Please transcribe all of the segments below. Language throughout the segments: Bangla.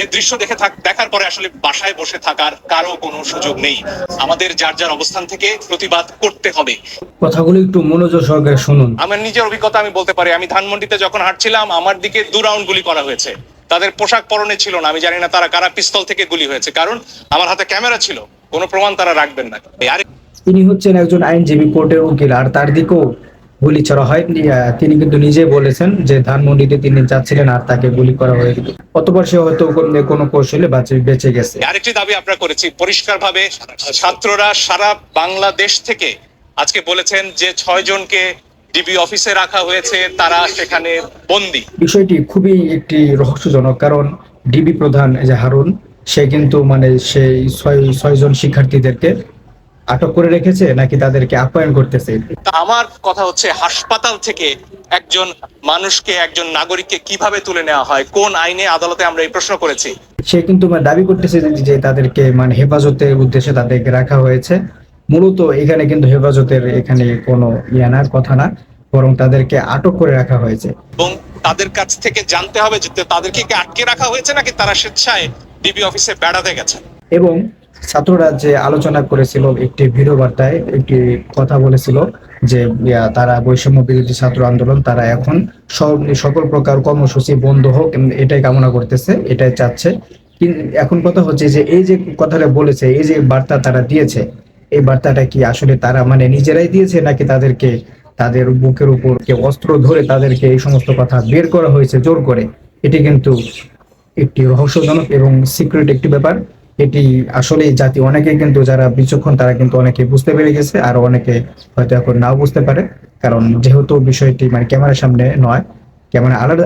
এই দৃশ্য দেখে থাক দেখার পরে আসলে বাসায় বসে থাকার কারও কোনো সুযোগ নেই। আমাদের যার যার অবস্থান থেকে প্রতিবাদ করতে হবে। কথাগুলো একটু মনোযোগ সহকারে শুনুন। আমার নিজের অভিজ্ঞতা আমি বলতে পারি। আমি ধানমন্ডিতে যখন হাঁটছিলাম আমার দিকে দু রাউন্ড গুলি করা হয়েছে। তাদের পোশাক পরনে ছিল না। আমি জানি না তারা কারা পিস্তল থেকে গুলি হয়েছে। কারণ আমার হাতে ক্যামেরা ছিল। কোনো প্রমাণ তারা রাখবেন না। আর তিনি হচ্ছেন একজন আইনজীবী কোর্টের উকিল আর তার দিকেও গুলি ছড়া হয়। তিনি কিন্তু নিজে বলেছেন যে ধানমন্ডিতে তিনি যাচ্ছিলেন আর তাকে গুলি করা হয়ে গেল অতবার সে হয়তো কোনো- কৌশলে বাঁচে বেঁচে গেছে। আরেকটি দাবি আমরা করেছি পরিষ্কারভাবে ছাত্ররা সারা বাংলাদেশ থেকে আজকে বলেছেন যে ছয় জনকে ডিবি অফিসে রাখা হয়েছে তারা সেখানে বন্দি। বিষয়টি খুবই একটি রহস্যজনক কারণ ডিবি প্রধান যে হারুন সে কিন্তু মানে সেই ছয় ছয়জন শিক্ষার্থীদেরকে আটক করে রেখেছে নাকি তাদেরকে আপ্যায়ন করতেছে? তা আমার কথা হচ্ছে হাসপাতাল থেকে একজন মানুষকে একজন নাগরিককে কীভাবে তুলে নেওয়া হয়? কোন আইনে আদালতে আমরা এই প্রশ্ন করেছি? সে কিন্তু মানে দাবি করতেছে যে- যে তাদেরকে মানে হেফাজতের উদ্দেশ্যে তাদেরকে রাখা হয়েছে। মূলত এখানে কিন্তু হেফাজতের এখানে কোনো ইয়া না কথা না বরং তাদেরকে আটক করে রাখা হয়েছে। এবং তাদের কাছ থেকে জানতে হবে যে তাদেরকে কি আটকে রাখা হয়েছে নাকি তারা স্বেচ্ছায় ডিবি অফিসে বেড়াতে গেছে? এবং ছাত্ররা যে আলোচনা করেছিল, একটি ভিডিও বার্তায় একটি কথা বলেছিল যে তারা বৈষম্য বিরোধী ছাত্র আন্দোলন, তারা এখন সকল প্রকার কর্মসূচি বন্ধ হোক এটাই কামনা করতেছে, এটাই চাচ্ছে। এখন কথা হচ্ছে যে, এই যে কথাটা বলেছে, এই যে বার্তা তারা দিয়েছে, এই বার্তাটা কি আসলে তারা মানে নিজেরাই দিয়েছে, নাকি তাদেরকে, তাদের বুকের উপর অস্ত্র ধরে তাদেরকে এই সমস্ত কথা বের করা হয়েছে জোর করে? এটি কিন্তু একটি রহস্যজনক এবং সিক্রেট একটি ব্যাপার। এটি আসলে জাতি, অনেকে কিন্তু যারা বিচক্ষণ, তারা কিন্তু অনেকে বুঝতে পেরে গেছে, আর অনেকে হয়তো এখন নাও বুঝতে পারে। কারণ যেহেতু বিষয়টি মানে ক্যামেরার সামনে নয়, ক্যামেরা আড়াল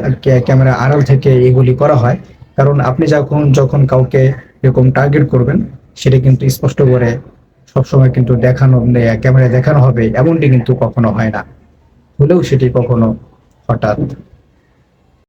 ক্যামেরা আড়াল থেকে এগুলি করা হয়। কারণ আপনি যখন যখন কাউকে এরকম টার্গেট করবেন, সেটা কিন্তু স্পষ্ট করে সবসময় কিন্তু দেখানো, ক্যামেরায় দেখানো হবে, এমনটি কিন্তু কখনো হয় না। হলেও সেটি কখনো হঠাৎ